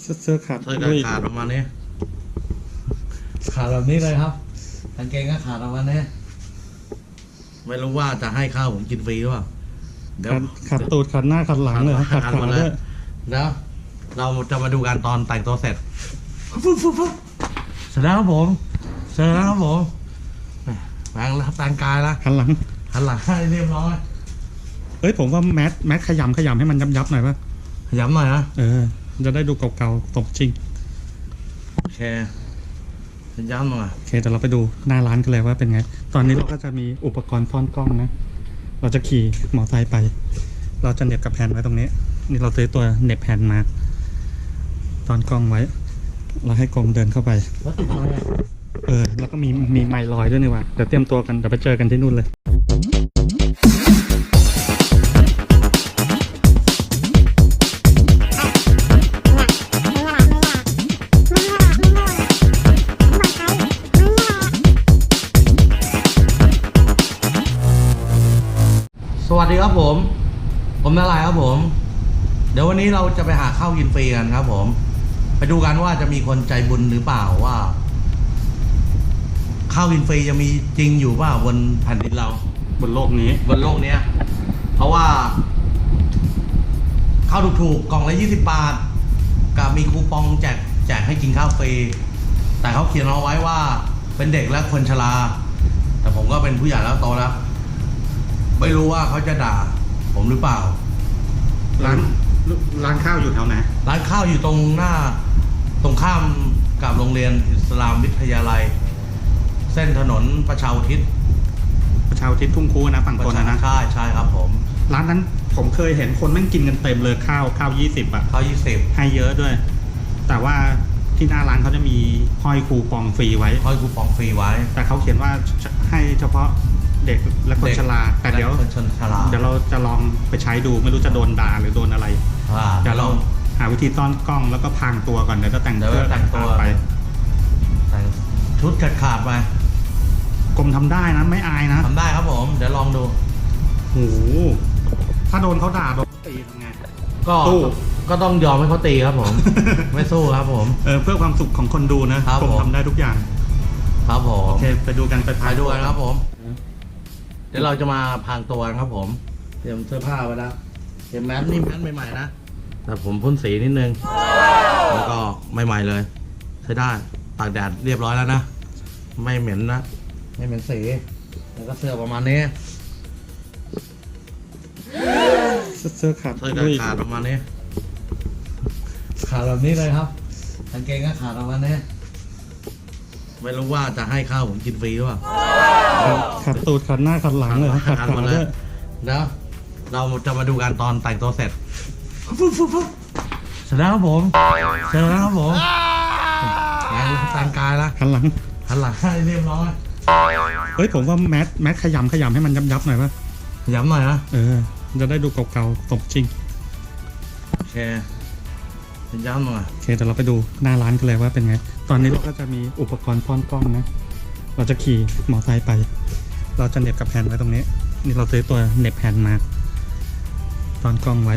เสื้อเสื้อขาดเสื้ออุ้ยขาดประมาณนี้ขาดแบบนี้เลยครับกางเกงก็ขาดประมาณนี้ไม่รู้ว่าจะให้ข้าวผมกินฟรีหรือเปล่าเดี๋ยวขาดขาดตูดขาดหน้าขาดหลังเลยครับขาดขาหมดเลด้วยยแล้วเราจะมาดูกันตอนแต่งตัวเสร็จฟุ๊บฟุ๊บฟุ๊บเสร็จแล้วครับผมเสร็จแล้วครับผมแปลงแล้วแต่งกายแล้วหันหลังหันหลังให้เรียบร้อยเอ้ยผมว่าแมสแมสขยำขยำให้มันยับยับๆหน่อยป่ะขย้ำหน่อยนะเออ จะได้ดูเก่าๆตบจริง โอเคขย้ำหน่อยโอเคเดี๋ยวเราไปดูหน้าร้านกันเลยว่าเป็นไง ตอนนี้เราก็จะมีอุปกรณ์ซ่อนกล้องนะ เราจะขี่มอไซค์ไป เราจะเหน็บกับแผ่นไว้ตรงนี้ นี่เราซื้อตัวเหน็บแผ่นมาตอนกล้องไว้ เราให้กลมเดินเข้าไปแล้วติดอะไรอะเออ แล้วก็มีมีไมค์ลอยด้วยนี่หว่าเดี๋ยวเตรียมตัวกัน เดี๋ยวไปเจอกันที่นู่นเลย จะไปหาข้าวกินฟรีกันครับ ผม ไปดูกันว่าจะมีคนใจบุญหรือเปล่าว่าข้าวกินฟรีจะมีจริงอยู่เปล่าบนแผ่นดินเรา บนโลกนี้บนโลกเนี้ย เพราะว่าข้าวถูกๆกล่องละยี่สิบบาทกับมีคูปองแจกแจกให้กินข้าวฟรีแต่เขาเขียนเอาไว้ว่า เป็นเด็กและคนชรา แต่ผมก็เป็นผู้ใหญ่แล้วโตแล้ว ไม่รู้ว่าเขาจะด่า ผมหรือเปล่าร้าน ร้านข้าวอยู่แถวไหนร้านข้าวอยู่ตรงหน้า ตรงข้ามกับโรงเรียนอิสลามวิทยาลัย เส้นถนนประชาอุทิศประชาอุทิศทุ่งคูนะฝั่งประทนชานะนะใช่ใช่ครับผมร้านนั้นผมเคยเห็นคนแม่งกินกันเต็มเลยข้าวข้าวยี่สิบอะข้าวยี่สิบให้เยอะด้วย แต่ว่าที่หน้าร้านเขาจะมีห้อยคูปองฟรีไว้ห้อยคูปองฟรีไว้แต่เขาเขียนว่าให้เฉพาะเด็กและคนเด็กชราแต่เดี๋ยวและคนชราเดี๋ยวเราจะลองไปใช้ดูไม่รู้จะโดนด่าหรือโดนอะไรอ่าเดี๋เดี๋ยยววเราเราหาวิธีซ่อนกล้องแล้วก็พรางตัวก่อนเดี๋ยวจะแต่งเดี๋ยวสื้อแต่งตัวไปแต่งชุดขาดขาดๆไปกรมทำได้นะไม่อายนะทำได้ครับผม เดี๋ยวลองดูโหถ้าโดนเขาด่าโดนตีทำไงก็สู้ก็ต้องยอมให้เขาตีครับผม ไม่สู้ครับผมเออเพื่อความสุขของคนดูนะครับผมผมทำได้ทุกอย่าง ครับผมโอเคไปดูกันไปไปพายดูกันครับผม เดี๋ยวเราจะมาพรางตัวกันครับผม เตรียมเสื้อผ้าไว้แล้วเตรียมแมสนี่แมสใหม่ๆนะแต่ผมพ่นสีนิดนึง แล้วก็ใหม่ๆเลย ใช้ได้ตากแดดเรียบร้อยแล้วนะ ไม่เหม็นนะ ไม่เหม็นสี แล้วก็เสื้อประมาณนี้ เสื้อขาดเสื้ออุ้ยขาดประมาณนี้ ขาดแบบนี้เลยครับกางเกงก็ขาดประมาณนี้ ไม่รู้ว่าจะให้ข้าวผมกินฟรีหรือเปล่าขาดตูดขาดหน้าขาดหลังเลยครับขาดหันขาหมดเลด้วยยแล้วเราจะมาดูกันตอนแต่งตัวเสร็จฟุ๊บฟุ๊บฟุ๊บเสร็จแล้วครับผมเสร็จแล้วครับผมแปลงแต่งกายแล้วหันหลังหันหลังให้เรียบร้อยเฮ้ยผมว่าแมสแมสขยำขยำให้มันยับยับๆหน่อยป่ะขย้ำหน่อยนะเออ จะได้ดูเก่าๆตบจริงโอเค ขย้ำหน่อยโอเคเดี๋ยวเราไปดูหน้าร้านกันเลยว่าเป็นไง ตอนนี้เราก็จะมีอุปกรณ์ซ่อนกล้องนะ เราจะขี่มอไซค์ไป เราจะเหน็บกับแผ่นไว้ตรงนี้ นี่เราซื้อตัวเหน็บแผ่นมาตอนกล้องไว้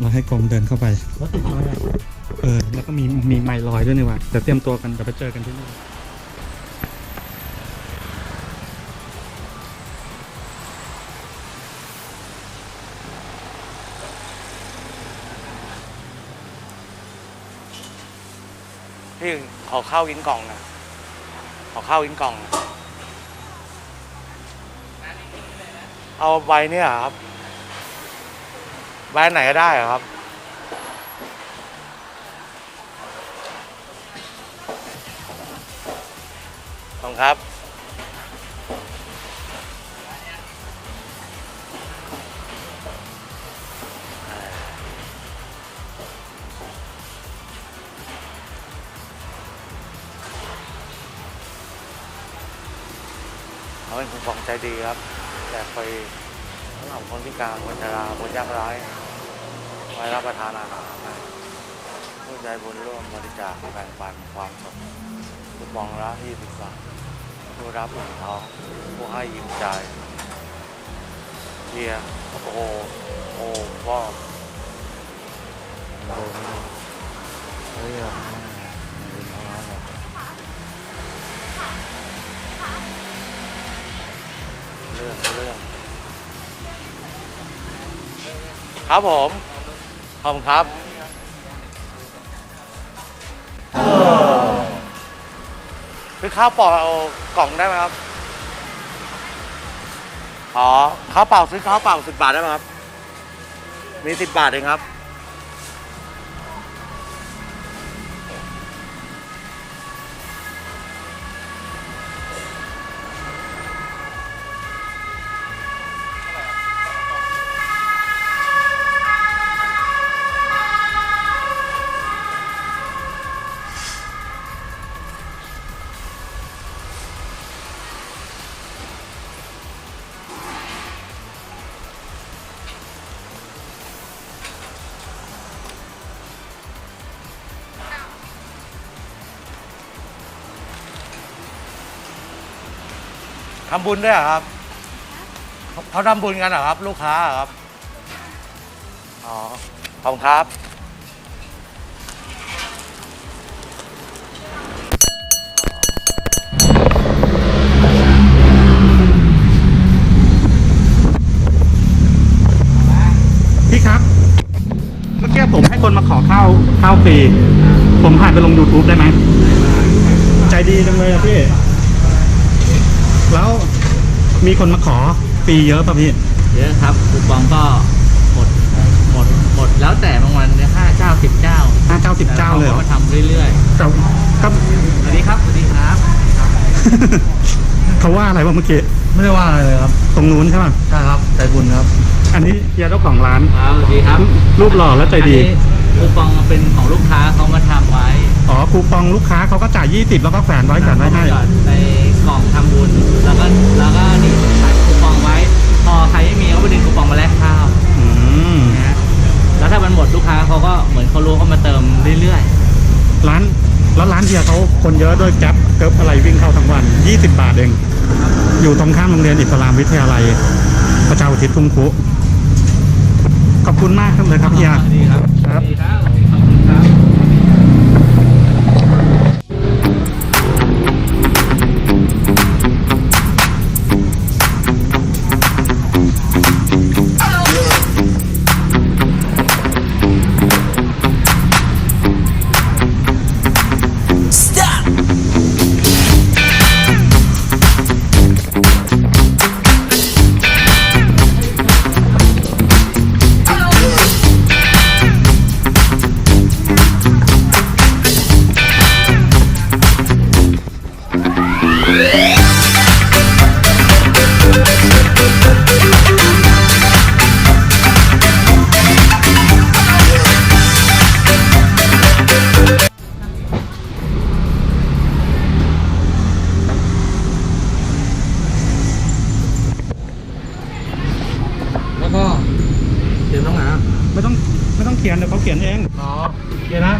เราให้กลมเดินเข้าไปแล้วติดอะไรอะเออ แล้วก็มีมีไมค์ลอยด้วยนี่หว่าเดี๋ยวเตรียมตัวกันเดี๋ยวไปเจอกันที่นู่น พี่ขอข้าวกินกล่องนะขอข้าวกินกล่องนะเอาใบเนี่ยครับ ใบไหนก็ได้ครับขอบคุณครับ เขาเป็นคนฟองใจดีครับ แต่เคยสำหรับคนพิการคนชราคนยากไร้ไว้รับประทานอาหารผู้ใจบุญร่วมบริจาคแบ่งปันความสุขผู้มองละยี่สิบบาทผู้รับหนึ่งทองผู้ให้ยิ้มใจเฮียโอ้โหโอ้พ่อโอ้โเรื่องเรื่อง ครับผม ขอบคุณครับ คือข้าวเปล่าเอากล่องได้ไหมครับ อ๋อข้าวเปล่าซื้อข้าวเปล่าสิบบาทได้ไหมครับ มีสิบบาทเองครับ ทำบุญด้วยเหรอครับเขาเขาทำบุญกันเหรอครับ ลูกค้าเหรอครับ อ๋อ ขอบคุณครับ พี่ครับ เมื่อกี้ผมให้คนมาขอข้าวข้าวฟรี ผมผ่านไปลง YouTube ได้ไหม ใจดีจังเลยอะพี่แล้ว มีคนมาขอฟรีเยอะป่ะพี่ เยอะครับคูปองก็หมดหมดหมดแล้วแต่บางวันเนี่ยห้าเจ้าสิบเจ้าห้าเจ้าสิบเจ้าเลยเหรอก็ทำเรื่อยแต่ก็ๆสวัสดีครับสวัสดีครับ เขาว่าอะไรวะเมื่อกี้ไม่ได้ว่าอะไรเลยครับ ตรงนู้นใช่ป่ะใช่ครับใจบุญครับ อันนี้เฮียเจ้าของร้านครับสวัสดีครับ รูปหล่อและใจดีอันนี้คูปองเป็นของลูก คูปองลูกค้าเขาก็จ่าย 20 แล้วก็แขวนไว้แขวนไว้ให้หยอดในกล่องทำบุญ แล้วก็แล้วก็นี่ขายคูปองไว้ พอใครไม่มีก็ไปดึงคูปองมาแลกข้าวอืม นะฮะแล้วถ้ามันหมดลูกค้าเขาก็เหมือนเขารู้เขามาเติมเรื่อยร้านแล้วร้านเฮียเขาคนเยอะด้วยแก๊ปเกิบอะไรวิ่งเข้าทั้งวัน 20 บาทเอง อยู่ตรงข้ามโรงเรียนอิสลามวิทยาลัย ประชาอุทิศทุ่งคุขอบคุณมากครับเลยครับเฮียสวัสดีครับ ครับสวัสดีครับ เดี๋ยวต้องหาไม่ต้องไม่ต้องเขียนเดี๋ยวเขาเขียนเอง อ๋อเดี๋ยวนะ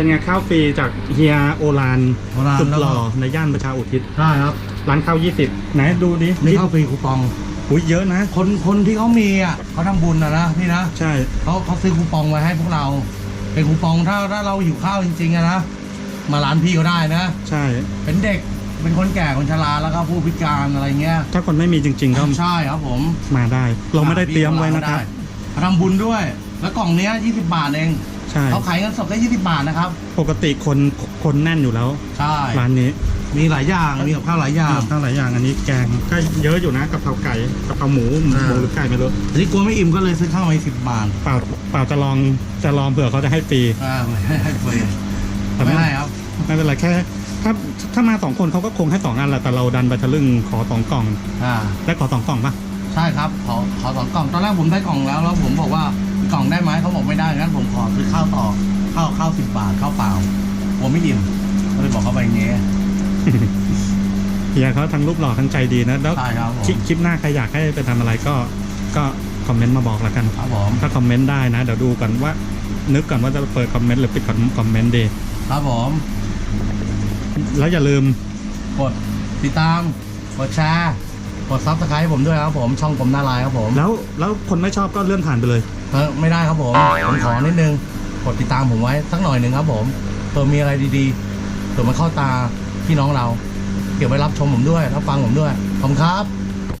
เป็นไงข้าวฟรีจากเฮียโอรานโอรานสุดแล้วหก็ล่อในย่านประชาอุทิศ ใช่ครับร้านข้าว 20 ไหนดูดินี่เข้าฟรีคูปอง อุ้ยเยอะนะ คนคนที่เขามีอะเขาทำบุญนะนะพี่นะใช่ เขาเขาซื้อคูปองไว้ให้พวกเรา เป็นคูปองถ้าถ้าเราหิวข้าวจริงๆอะนะมาร้านพี่ก็ได้นะ ใช่ เป็นเด็กเป็นคนแก่คนชราแล้วก็ผู้พิการอะไรเงี้ยถ้าคนไม่มีจริง ๆ ก็ใช่ครับผมมาได้ เราไม่ได้เตรียมไว้นะครับได้เขาทำบุญด้วย แล้วกล่องเนี้ย20 บาทเอง ใช่ เขาขายเงินสดแค่20บาทนะครับ ปกติคนคนแน่นอยู่แล้วใช่ ร้านนี้มีหลายอย่างมีกับข้าวหลายอย่างข้าวหลายอย่างอันนี้แกงก็เยอะอยู่นะกะเพราไก่กะเพราหมูหมูอ่า หรือไก่ไม่รู้อันนี้กลัวไม่อิ่มก็เลยซื้อข้าวมาอีก10บาทเปล่าเปล่าจะลองจะลองเผื่อเขาจะให้ฟรีอ่าไม่ให้ฟรีแต่ไม่ได้ครับ ไม่เป็นไรแค่ถ้าถ้ามาสองคนเขาก็คงให้สองอันแหละแต่เราดันไปทะลึ่งขอสองกล่องอ่า ได้ขอสองกล่องปะใช่ครับขอขอสองกล่องตอนแรกผมได้กล่องแล้วแล้วผมบอกว่า กล่องได้ไหมเขาบอกไม่ได้งั้นผมขอซื้อข้าวต่อข้าวข้าวสิบบาทข้าวเปล่าผมไม่อิ่มก็เลยบอกเขาไปอย่างเงี้ยเฮียเขาทั้งรูปหล่อทั้งใจดีนะแล้วใช่ครับผมคลิปคลิปหน้าใครอยากให้ไปทำอะไรก็ก็คอมเมนต์มาบอกแล้วกัน ครับผมถ้าคอมเมนต์ได้นะเดี๋ยวดูกันว่า นึกก่อนว่าจะเปิดคอมเมนต์หรือปิดคอมเมนต์ดีครับผมแล้วอย่าลืมกดติดตามกดแชร์กดซับสไครต์ผมด้วยครับผมช่องผมหน้าลายครับผม แล้วแล้วคนไม่ชอบก็เลื่อนผ่านไปเลย เออไม่ได้ครับผม ผมขอนิดนึง กดติดตามผมไว้สักหน่อยหนึ่งครับผมเผื่อมีอะไรดีๆเผื่อมันเข้าตาพี่น้องเรา เก็บไว้รับชมผมด้วยรับฟังผมด้วย ขอบคุณครับ